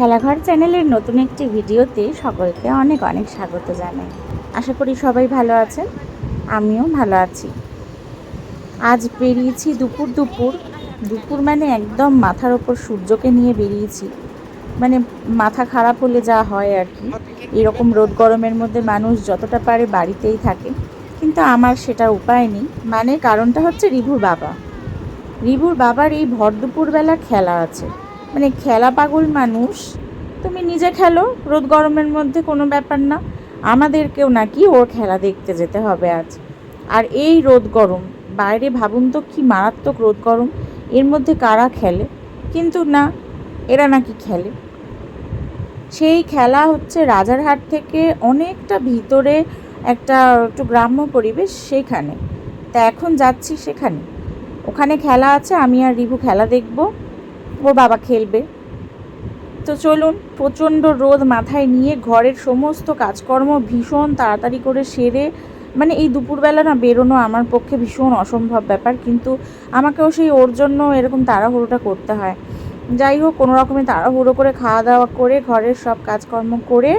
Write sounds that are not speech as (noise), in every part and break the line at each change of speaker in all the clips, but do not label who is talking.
খেলাঘর চ্যানেলের নতুন একটি ভিডিওতে সকলকে অনেক অনেক স্বাগত জানাই। আশা করি সবাই ভালো আছেন, আমিও ভালো আছি। আজ বেরিয়েছি দুপুর দুপুর দুপুর মানে একদম মাথার ওপর সূর্যকে নিয়ে বেরিয়েছি। মানে মাথা খারাপ হলে যা হয় আর কি। এরকম রোদ গরমের মধ্যে মানুষ যতটা পারে বাড়িতেই থাকে। কিন্তু আমার সেটা উপায় নেই। মানে কারণটা হচ্ছে রিভুর বাবা। রিভুর বাবার এই ভর দুপুরবেলা খেলা আছে। মানে খেলা পাগল মানুষ তুমি নিজে খেলো, রোদ গরমের মধ্যে কোনো ব্যাপার না। আমাদেরকেও নাকি ওর খেলা দেখতে যেতে হবে আজ। আর এই রোদ গরম, বাইরে ভাবুন তো কী মারাত্মক রোদ গরম, এর মধ্যে কারা খেলে? কিন্তু না, এরা নাকি খেলে। সেই খেলা হচ্ছে রাজারহাট থেকে অনেকটা ভিতরে একটা একটু গ্রাম্য পরিবেশ সেখানে। তা এখন যাচ্ছি সেখানে। ওখানে খেলা আছে, আমি আর রিভু খেলা দেখব। ওর বাবা খেলবে। তো চলুন, প্রচণ্ড রোদ মাথায় নিয়ে ঘরের সমস্ত কাজকর্ম ভীষণ তাড়াতাড়ি করে সেরে মানে এই দুপুরবেলা না বেরোনো আমার পক্ষে ভীষণ অসম্ভব ব্যাপার, কিন্তু আমাকেও সেই ওর জন্য এরকম তাড়াহুড়োটা করতে হয়। যাই হোক, কোনো রকমে তাড়াহুড়ো করে খাওয়া দাওয়া করে ঘরের সব কাজকর্ম করে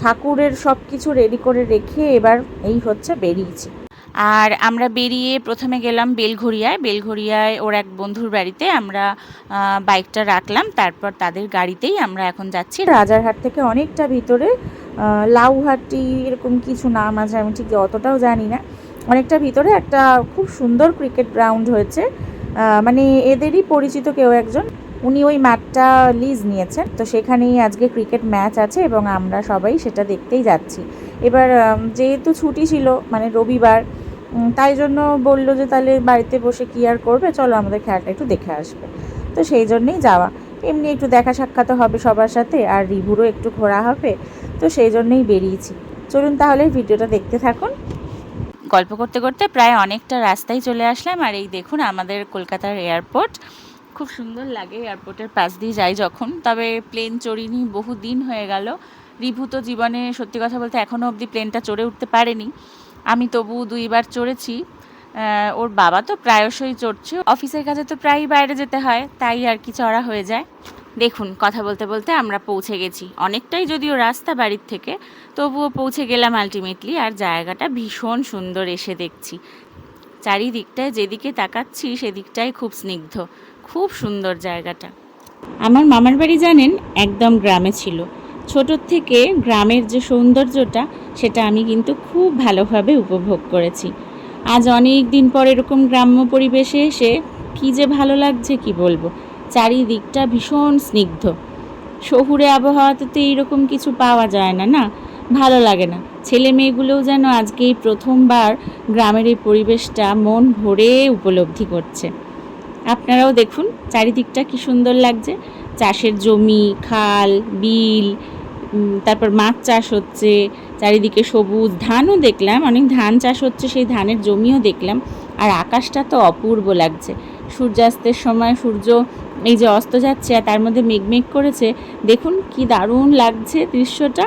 ঠাকুরের সব কিছু রেডি করে রেখে এবার এই হচ্ছে বেরিয়েছি। আর আমরা বেরিয়ে প্রথমে গেলাম বেলঘরিয়ায় বেলঘরিয়ায় ওর এক বন্ধুর বাড়িতে আমরা বাইকটা রাখলাম। তারপর তাদের গাড়িতেই আমরা এখন যাচ্ছি রাজারহাট থেকে অনেকটা ভিতরে। লাউহাটি এরকম কিছু নাম আছে, আমি ঠিক অতটাও জানি না। অনেকটা ভিতরে একটা খুব সুন্দর ক্রিকেট গ্রাউন্ড হয়েছে। মানে এদেরই পরিচিত কেউ একজন। উনি ওই মাঠটা লিজ নিয়েছেন। তো সেখানেই আজকে ক্রিকেট ম্যাচ আছে এবং আমরা সবাই সেটা দেখতেই যাচ্ছি। এবার যেহেতু ছুটি ছিল মানে রবিবার তাই জন্য বলল যে তাহলে বাড়িতে বসে কী আর করবে? চলো আমাদের খেলাটা একটু দেখে আসবে। তো সেই জন্যেই যাওয়া। এমনি একটু দেখা সাক্ষাৎ হবে সবার সাথে আর রিভুরও একটু ঘোরা হবে। তো সেই জন্যই বেরিয়েছি। চলুন তাহলে ভিডিওটা দেখতে থাকুন। গল্প করতে করতে প্রায় অনেকটা রাস্তায় চলে আসলাম আর এই দেখুন আমাদের কলকাতার এয়ারপোর্ট। খুব সুন্দর লাগে এয়ারপোর্টের পাশ দিয়ে যাই যখন। তবে প্লেন চড়িনি বহু দিন হয়ে গেল। রিভু তো জীবনে সত্যি কথা বলতে এখনও অবধি প্লেনটা চড়ে উঠতে পারেনি। আমি তবু দুইবার চড়েছি। ওর বাবা তো প্রায়শই চড়ছে। অফিসের কাছে তো প্রায়ই বাইরে যেতে হয়, তাই আর কি চড়া হয়ে যায়। দেখুন, কথা বলতে বলতে আমরা পৌঁছে গেছি। অনেকটাই যদিও রাস্তা বাড়ির থেকে, তবুও পৌঁছে গেলাম আলটিমেটলি আর জায়গাটা ভীষণ সুন্দর এসে দেখছি। চারিদিকটায় যেদিকে তাকাচ্ছি, সেদিকটাই খুব স্নিগ্ধ। খুব সুন্দর জায়গাটা। আমার মামার বাড়ি জানেন, একদম গ্রামে ছিল। ছোটোর থেকে গ্রামের যে সৌন্দর্যটা, সেটা আমি কিন্তু খুব ভালোভাবে উপভোগ করেছি। আজ অনেক দিন পর এরকম গ্রাম্য পরিবেশে এসে কী যে ভালো লাগছে কি বলব? চারিদিকটা ভীষণ স্নিগ্ধ। শহুরে আবহাওয়াতে তো এইরকম কিছু পাওয়া যায় না না? ভালো লাগে না। ছেলে মেয়েগুলোও যেন আজকে এই প্রথমবার গ্রামের এই পরিবেশটা মন ভরে উপলব্ধি করছে। আপনারাও দেখুন চারিদিকটা কি সুন্দর লাগছে। চাষের জমি, খাল, বিল তারপর মাছ চাষ হচ্ছে, চারিদিকে সবুজ ধানও দেখলাম, অনেক ধান চাষ হচ্ছে, সেই ধানের জমিও দেখলাম। আর আকাশটা তো অপূর্ব লাগছে। সূর্যাস্তের সময় সূর্য এই যে অস্ত যাচ্ছে আর তার মধ্যে মেঘমেঘ করেছে, দেখুন কি দারুণ লাগছে দৃশ্যটা।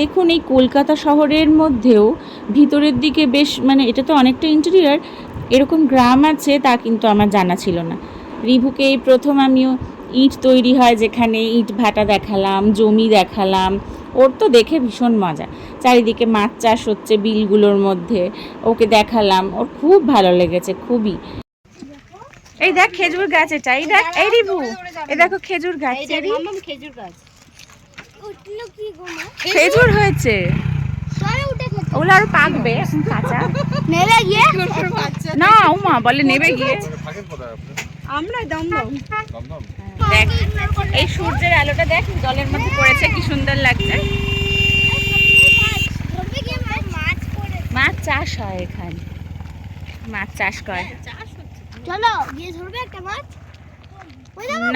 দেখুন এই কলকাতা শহরের মধ্যেও ভিতরের দিকে বেশ মানে এটা তো অনেকটা ইন্টেরিয়ার এরকম গ্রাম আছে তা কিন্তু আমার জানা ছিল না। রিভুকে এই প্রথম আমিও ইট তৈরি হয় যেখানে ইট ভাটা দেখালাম জমি দেখালাম। ওর তো দেখে ভীষণ মজা। চারিদিকে মাছ চাষ হচ্ছে বিলগুলোর মধ্যে। ওকে দেখালাম। ওর খুব ভালো লেগেছে খুবই। এই দেখ খেজুর গাছ এটা। এই দেখ এই রিভু এই দেখো খেজুর গাছ।
খেজুর গাছ।
খেজুর হয়েছে। ওগুলো আরও পাকবে। এখন (laughs) কাঁচা।
নেলে গিয়ে?
না উমা বলে নেবে গিয়ে।
আমরা দমদম
দেখ এই সূর্যের আলোটা দেখ জলের মধ্যে পড়েছে কি সুন্দর লাগছে।
মাছ
চাষ হয় এখানে। মাছ চাষ করে।
চলো গিয়ে ধরবে একটা মাছ।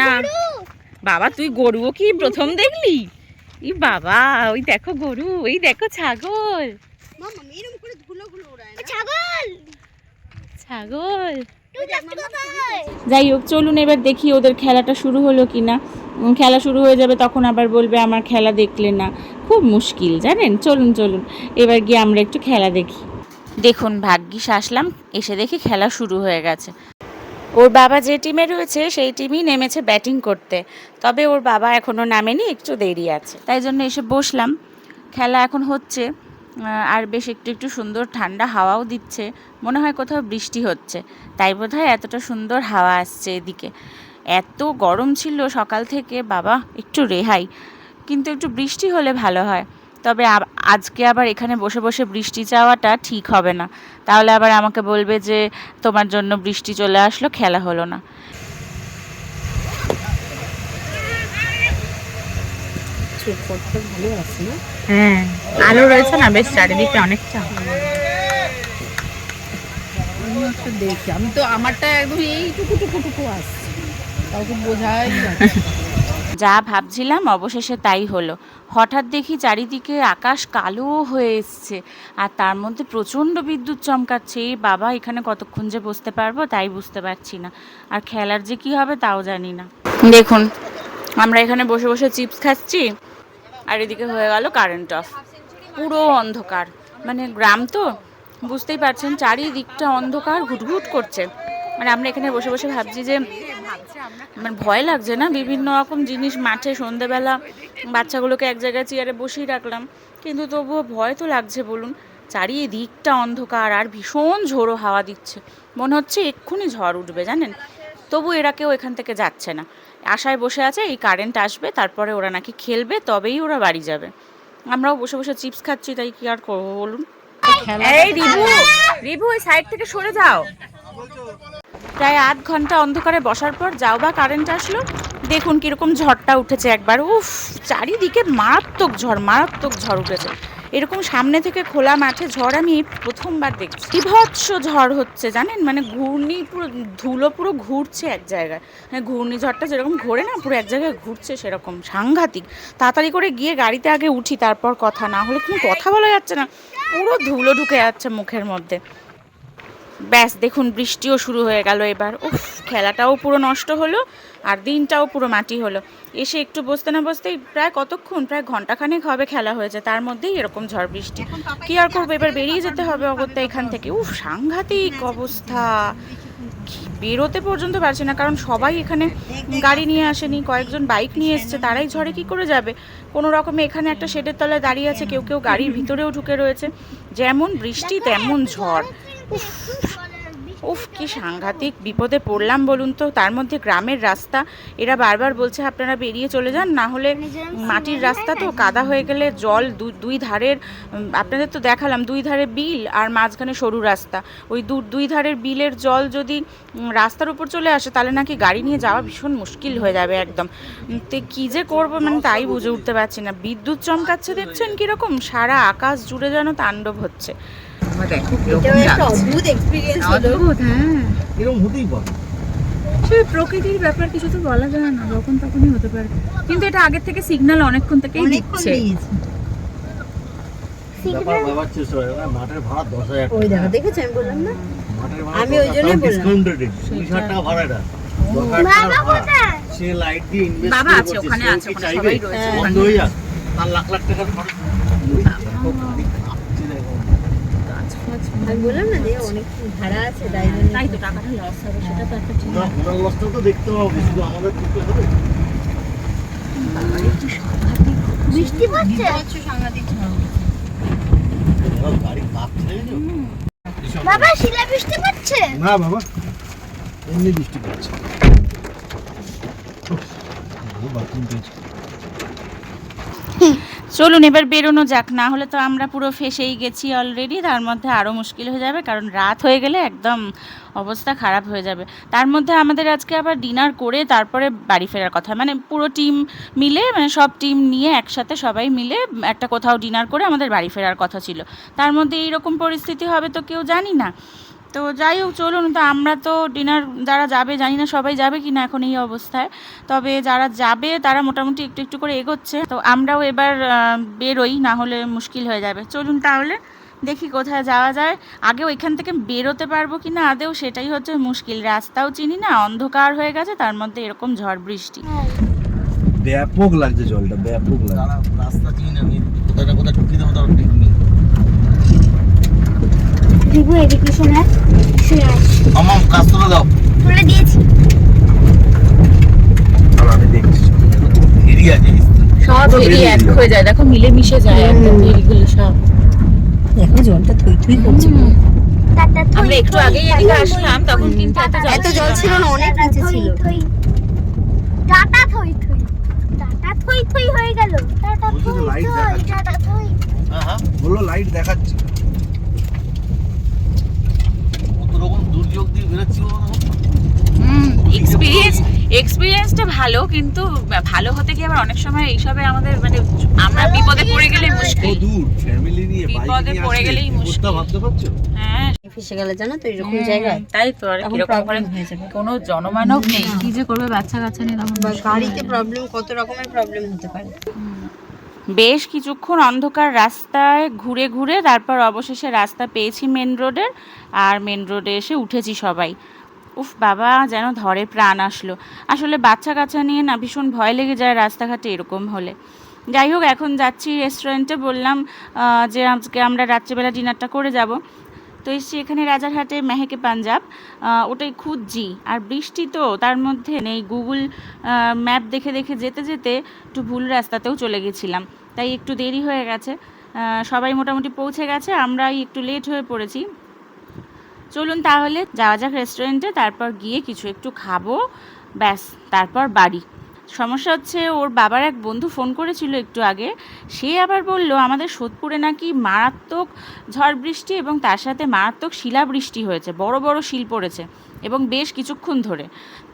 না। বাবা তুই গরুও কি প্রথম দেখলি? ই বাবা ওই দেখো গরু ওই দেখো ছাগল।
মামা এরকম করে ধুলো গুলো ওড়ায় না। ছাগল।
ছাগল। যাই হোক চলুন এবার দেখি ওদের খেলাটা শুরু হলো কি না খেলা শুরু হয়ে যাবে তখন আবার বলবে আমার খেলা দেখলে না। খুব মুশকিল জানেন? চলুন চলুন। এবার গিয়ে আমরা একটু খেলা দেখি। দেখুন ভাগ্যিস আসলাম এসে দেখি খেলা শুরু হয়ে গেছে। ওর বাবা যে টিমে রয়েছে সেই টিমই নেমেছে ব্যাটিং করতে। তবে ওর বাবা এখনও নামেনি একটু দেরি আছে। তাই জন্য এসে বসলাম। খেলা এখন হচ্ছে। আর বেশ একটু একটু সুন্দর ঠান্ডা হাওয়াও দিচ্ছে। মনে হয় কোথাও বৃষ্টি হচ্ছে। তাই বোধ হয় এতটা সুন্দর হাওয়া আসছে এদিকে। এত গরম ছিল সকাল থেকে, বাবা, একটু রেহাই। কিন্তু একটু বৃষ্টি হলে ভালো হয়। তবে আজকে আবার এখানে বসে বসে বৃষ্টি চাওয়াটা ঠিক হবে না। তাহলে আবার আমাকে বলবে যে, তোমার জন্য বৃষ্টি চলে আসলো, খেলা হলো না। হ্যাঁ আলো রয়েছে না বেশ চারিদিকে অনেকটা।
আমি একটা দেখি আমি তো আমারটা একদম এইটুকু টুকু টুকু আসছে। কাউকে বোঝাই
যা ভাবছিলাম অবশেষে তাই হলো। হঠাৎ দেখি চারিদিকে আকাশ কালো হয়ে এসছে আর তার মধ্যে প্রচণ্ড বিদ্যুৎ চমকাচ্ছে। এই বাবা এখানে কতক্ষণ যে বসতে পারব তাই বুঝতে পারছি না। আর খেলার যে কি হবে তাও জানি না। দেখুন আমরা এখানে বসে বসে চিপস খাচ্ছি। আর এদিকে হয়ে গেল কারেন্ট অফ পুরো অন্ধকার। মানে গ্রাম তো, বুঝতেই পারছেন, চারিদিকটা অন্ধকার ঘুটঘুট করছে। মানে আমরা এখানে বসে বসে ভাবছি যে মানে ভয় লাগছে না? বিভিন্ন রকম জিনিস, মাঠে সন্ধেবেলা, বাচ্চাগুলোকে এক জায়গায় চেয়ারে বসিয়ে রাখলাম। কিন্তু তবুও ভয় তো লাগছে বলুন, চারিদিকটা অন্ধকার আর ভীষণ ঝোড়ো হাওয়া দিচ্ছে। মনে হচ্ছে এক্ষুনি ঝড় উঠবে, জানেন? তবু এরা কেউ এখান থেকে যাচ্ছে না। আশায় বসে আছে এই কারেন্ট আসবে তারপরে ওরা নাকি খেলবে তবেই ওরা বাড়ি যাবে। আমরাও বসে বসে চিপস খাচ্ছি তাই কি আর করব বলুন? এই রিভু রিভু ওই সাইড থেকে সরে যাও। প্রায় আধ ঘণ্টা অন্ধকারে বসার পর যাও বা কারেন্ট আসলো দেখুন কীরকম ঝড়টা উঠেছে একবার। উফ চারিদিকে মারাত্মক ঝড় মারাত্মক ঝড় উঠেছে। এরকম সামনে থেকে খোলা মাঠে ঝড় আমি প্রথমবার দেখছি। বিভৎস ঝড় হচ্ছে, জানেন? মানে ঘূর্ণি পুরো, ধুলো পুরো ঘুরছে এক জায়গায়। মানে ঘূর্ণিঝড়টা যেরকম ঘোরে না, পুরো এক জায়গায় ঘুরছে সেরকম, সাংঘাতিক। তাড়াতাড়ি করে গিয়ে গাড়িতে আগে উঠি, তারপর কথা, না হলে কিন্তু কথা বলা যাচ্ছে না। পুরো ধুলো ঢুকে যাচ্ছে মুখের মধ্যে। ব্যাস, দেখুন, বৃষ্টিও শুরু হয়ে গেল এবার। উফ, খেলাটাও পুরো নষ্ট হলো, আর দিনটাও পুরো মাটি হলো। এসে একটু বসতে না বসতেই প্রায় কতক্ষণ প্রায় ঘন্টাখানেক হবে খেলা হয়েছে তার মধ্যেই এরকম ঝড় বৃষ্টি কি আর করব এবার বেরিয়ে যেতে হবে অগত্যা এখান থেকে উফ সাংঘাতিক অবস্থা বেরোতে পর্যন্ত পারছে না কারণ সবাই এখানে গাড়ি নিয়ে আসেনি কয়েকজন বাইক নিয়ে এসছে তারাই ঝড়ে কি করে যাবে কোনো রকমে এখানে একটা শেডের তলায় দাঁড়িয়ে আছে কেউ কেউ গাড়ির ভিতরেও ঢুকে রয়েছে যেমন বৃষ্টি তেমন ঝড় উফ কি সাংঘাতিক বিপদে পড়লাম বলুন তো। তার মধ্যে গ্রামের রাস্তা, এরা বারবার বলছে আপনারা বেরিয়ে চলে যান, না হলে মাটির রাস্তা তো কাদা হয়ে গেলে জল দুই ধারের আপনাদের তো দেখালাম, দুই ধারে বিল আর মাঝখানে সরু রাস্তা। ওই দু, দুই ধারের বিলের জল যদি রাস্তার উপর চলে আসে, তাহলে নাকি গাড়ি নিয়ে যাওয়া ভীষণ মুশকিল হয়ে যাবে একদম। তো কী যে করব মানে তাই বুঝে উঠতে পারছি না। বিদ্যুৎ চমকাচ্ছে, দেখছেন কীরকম? সারা আকাশ জুড়ে যেন তাণ্ডব হচ্ছে।
দেখো।
অদ্ভুত এক্সপিরিয়েন্স
অদ্ভুত হ্যাঁ।
এরকম হতেই পারে।
সে প্রকৃতির ব্যাপার কিছু তো বলা যায় না যখন তখনই হতে পারে। কিন্তু এটা আগের থেকে সিগন্যাল অনেকক্ষণ থেকেই দিচ্ছে।
আমি বললাম না?
মাঠের ভাড়া
আমি ওই জন্যই বললাম।
টাকা টাকা
বাবা আছে, ওখানে আছে, ওখানে সবাই রয়েছে।
হয়ে। লাখ লাখ টাকার খরচ।
আমি বললাম না যে অনেক ভাড়া আছে তাই জন্য
তাই তো টাকাটা লস হবে সেটা তো একটা ঠিক
না ওনার তো দেখতে হবে শুধু আমাদের দিতে হবে।
বৃষ্টি পড়ছে?
সাংঘাতিক ঝড়।
গাড়ি কাঁপছে
বাবা শিলা বৃষ্টি পড়ছে?
না বাবা এমনি বৃষ্টি পড়ছে। বাথরুম পেয়েছি।
চলুন, এবার বেরোনো যাক। না হলে তো আমরা পুরো ফেসেই গেছি অলরেডি তার মধ্যে আরও মুশকিল হয়ে যাবে, কারণ রাত হয়ে গেলে একদম অবস্থা খারাপ হয়ে যাবে। তার মধ্যে আমাদের আজকে আবার ডিনার করে তারপরে বাড়ি ফেরার কথা। মানে পুরো টিম মিলে মানে সব টিম নিয়ে একসাথে সবাই মিলে একটা কোথাও ডিনার করে আমাদের বাড়ি ফেরার কথা ছিল। তার মধ্যে এইরকম পরিস্থিতি হবে তো কেউ জানি না। তো যাই হোক চলুন তো আমরা তো ডিনার যারা যাবে জানি না সবাই যাবে কি না এখন এই অবস্থায়। তবে যারা যাবে তারা মোটামুটি একটু একটু করে এগোচ্ছে। তো আমরাও এবার বেরোই না হলে মুশকিল হয়ে যাবে। চলুন তাহলে দেখি কোথায় যাওয়া যায়। আগে ওইখান থেকে বেরোতে পারব কি না আদেও সেটাই হচ্ছে মুশকিল। রাস্তাও চিনি না অন্ধকার হয়ে গেছে তার মধ্যে এরকম ঝড় বৃষ্টি।
ব্যাপক লাগছে জলটা ব্যাপক লাগছে।
রাস্তা চিনি না আমি কোথায় না কোথায় ঢুকিয়ে দেবো তার ঠিক নেই
দিবু শুনে
আমার কাজ করে দাও।
বলে দিয়েছি।
আমি দেখছি।
এরিয়া
সব এরিয়া এক হয়ে যায় দেখো মিলে মিশে যায় একদম এরিগুলো সব।
দেখো জলটা থই থই করছে।
আমরা একটু
থই,
এদিকে আসলাম তখন কিন্তু এত জল
ছিল না। অনেক
টাটা
নিচে
থই,
ছিল।
টাটা থই থই। টাটা থই থই হয়ে গেল। টাটা থই থই টাটা থই।
হ্যাঁ হ্যাঁ।
লাইট দেখাচ্ছে
কত দুর্যোগ দিয়ে বেরোচ্ছি
এক্সপিরিয়েন্স এক্সপিরিয়েন্সটা ভালো কিন্তু ভালো হতে গিয়ে আবার অনেক সময় এইসবে আমাদের মানে আমরা বিপদে পড়ে গেলে মুশকিল।
দূর ফ্যামিলি নিয়ে
বিপদে পড়ে গেলেই মুশকিল।
ভাবতে পারছ?
হ্যাঁ।
ফেসে গেলে জানো তো এরকম জায়গায়
তাই তো আর কীরকম করে
প্রবলেম হয়ে যাবে।
কোনো জনমানব নেই। কি যে করবে বাচ্চা কাচ্চা নিয়ে তখন
গাড়িতে প্রবলেম কত রকমের প্রবলেম হতে পারে।
বেশ কিছুক্ষণ অন্ধকার রাস্তায় ঘুরে ঘুরে তারপর অবশেষে রাস্তা পেয়েছি মেন রোডের আর মেন রোডে এসে উঠেছি সবাই। উফ, বাবা, যেন ধরে প্রাণ আসলো। আসলে বাচ্চা কাচ্চা নিয়ে না ভীষণ ভয় লেগে যায় রাস্তাঘাটে এরকম হলে। যাই হোক, এখন যাচ্ছি রেস্টুরেন্টে বললাম যে আজকে আমরা রাত্রিবেলা ডিনারটা করে যাব। তো এসছি এখানে রাজারহাটে মেহেকে পাঞ্জাব। ওটাই খুঁজছি। আর বৃষ্টি তো, তার মধ্যে নেই। গুগল ম্যাপ দেখে দেখে যেতে যেতে একটু ভুল রাস্তাতেও চলে গেছিলাম। তাই একটু দেরি হয়ে গেছে। সবাই মোটামুটি পৌঁছে গেছে, আমরাই একটু লেট হয়ে পড়েছি। চলুন তাহলে যাওয়া যাক রেস্টুরেন্টে তারপর গিয়ে কিছু একটু খাব। ব্যাস, তারপর বাড়ি। সমস্যা হচ্ছে ওর বাবার এক বন্ধু ফোন করেছিল একটু আগে। সে আবার বলল, আমাদের সোদপুরে নাকি মারাত্মক ঝড় বৃষ্টি এবং তার সাথে মারাত্মক শিলাবৃষ্টি হয়েছে, বড় বড় শিল পড়েছে। এবং বেশ কিছুক্ষণ ধরে।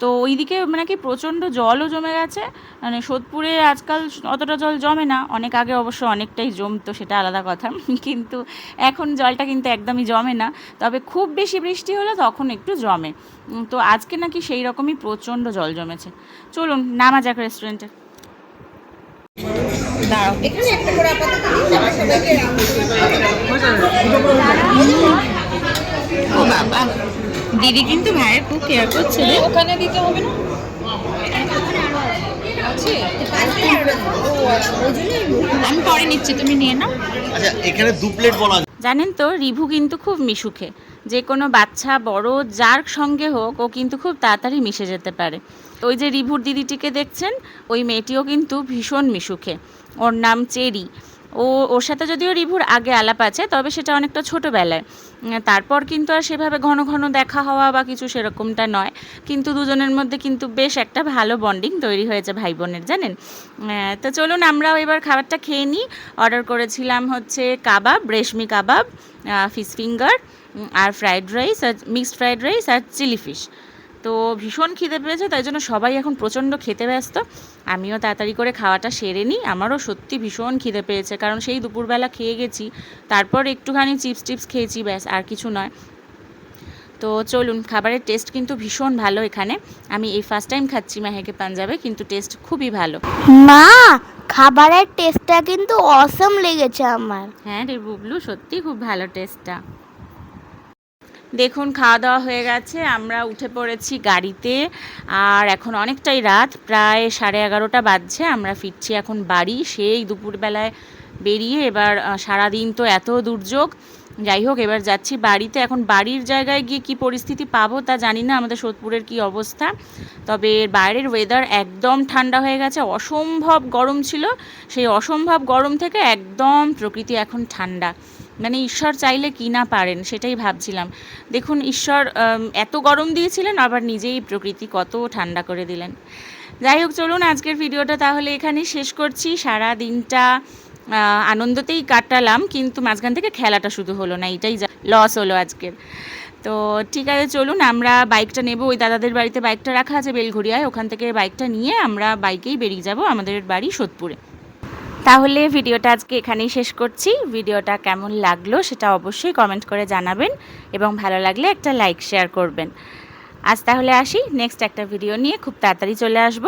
তো ওইদিকে মানে কি প্রচণ্ড জলও জমে গেছে। মানে সোদপুরে আজকাল অতটা জল জমে না। অনেক আগে অবশ্য অনেকটাই জমতো সেটা আলাদা কথা। (laughs) কিন্তু এখন জলটা কিন্তু একদমই জমে না। তবে খুব বেশি বৃষ্টি হলে তখন একটু জমে। তো আজকে নাকি সেই রকমই প্রচণ্ড জল জমেছে। চলুন নামা যাক রেস্টুরেন্টে। দাঁড়াও। ও বাবা। দিদি কিন্তু ভাইয়ের খুব কেয়ার করছে রে।
ওখানে দিতে হবে না?
আমি পরে নিচ্ছি তুমি নিয়ে নাও।
আচ্ছা এখানে দু প্লেট বলা
জানেন তো রিভু কিন্তু খুব মিশুখে যে কোনো বাচ্চা বড় যার সঙ্গে হোক ও কিন্তু খুব তাড়াতাড়ি মিশে যেতে পারে। ওই যে রিভুর দিদিটিকে দেখছেন ওই মেয়েটিও কিন্তু ভীষণ মিশুখে ওর নাম চেরি। ও, ওর সাথে যদিও রিভুর আগে আলাপ আছে, তবে সেটা অনেকটা ছোটোবেলায়। তারপর কিন্তু আর সেভাবে ঘন ঘন দেখা হওয়া বা কিছু সেরকমটা নয়। কিন্তু দুজনের মধ্যে কিন্তু বেশ একটা ভালো বন্ডিং তৈরি হয়েছে ভাই বোনের, জানেন? তো চলুন আমরাও এবার খাবারটা খেয়ে নিই। অর্ডার করেছিলাম হচ্ছে কাবাব, রেশমি কাবাব ফিশ ফিঙ্গার আর ফ্রাইড রাইস আর মিক্সড ফ্রাইড রাইস আর চিলি ফিশ। তো ভীষণ খিদে পেয়েছে তাই জন্য সবাই এখন প্রচণ্ড খেতে ব্যস্ত। আমিও তাড়াতাড়ি করে খাওয়াটা সেরে নিই। আমারও সত্যি ভীষণ খিদে পেয়েছে কারণ সেই দুপুরবেলা খেয়ে গেছি তারপর একটুখানি চিপস টিপস খেয়েছি ব্যাস আর কিছু নয়। তো চলুন খাবারের টেস্ট কিন্তু ভীষণ ভালো এখানে। আমি এই ফার্স্ট টাইম খাচ্ছি মেহেকে পাঞ্জাবে কিন্তু টেস্ট খুবই ভালো।
মা খাবারের টেস্টটা কিন্তু অসম লেগেছে আমার।
হ্যাঁ রে বুবলু সত্যি খুব ভালো টেস্টটা। দেখুন খাওয়া দাওয়া হয়ে গেছে, আমরা উঠে পড়েছি গাড়িতে, আর এখন অনেকটাই রাত, প্রায় সাড়ে এগারোটা বাজছে, আমরা ফিরছি এখন বাড়ি, সেই দুপুরবেলায় বেরিয়ে এবার সারাদিন তো এত দুর্যোগ, যাই হোক, এবার যাচ্ছি বাড়িতে, এখন বাড়ির জায়গায় গিয়ে কি পরিস্থিতি পাবো তা জানি না, আমাদের সোদপুরের কি অবস্থা, তবে বাইরের ওয়েদার একদম ঠান্ডা হয়ে গেছে, অসম্ভব গরম ছিল, সেই অসম্ভব গরম থেকে একদম প্রকৃতি এখন ঠান্ডা। মানে ঈশ্বর চাইলে কি না পারেন, সেটাই ভাবছিলাম। দেখুন, ঈশ্বর এত গরম দিয়েছিলেন, আবার নিজেই প্রকৃতি কত ঠান্ডা করে দিলেন। যাই হোক, চলুন আজকের ভিডিওটা তাহলে এখানেই শেষ করছি। সারা দিনটা আনন্দতেই কাটালাম, কিন্তু মাঝখান থেকে খেলাটা শুধু হলো না এটাই লস হলো আজকের। তো ঠিক আছে, চলুন, আমরা বাইকটা নেব। ওই দাদাদের বাড়িতে বাইকটা রাখা আছে, বেলঘড়িয়ায়। ওখান থেকে বাইকটা নিয়ে আমরা বাইকেই বেরিয়ে যাব আমাদের বাড়ি সোদপুরে। তাহলে ভিডিওটা আজকে এখানেই শেষ করছি। ভিডিওটা কেমন লাগল সেটা অবশ্যই কমেন্ট করে জানাবেন এবং ভালো লাগলে একটা লাইক শেয়ার করবেন। আজ তাহলে আসি নেক্সট একটা ভিডিও নিয়ে খুব তাড়াতাড়ি চলে আসব।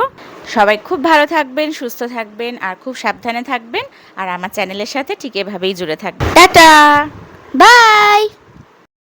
সবাই খুব ভালো থাকবেন, সুস্থ থাকবেন আর খুব সাবধানে থাকবেন। আর আমার চ্যানেলের সাথে ঠিক এভাবেই জুড়ে থাকবেন। টাটা! বাই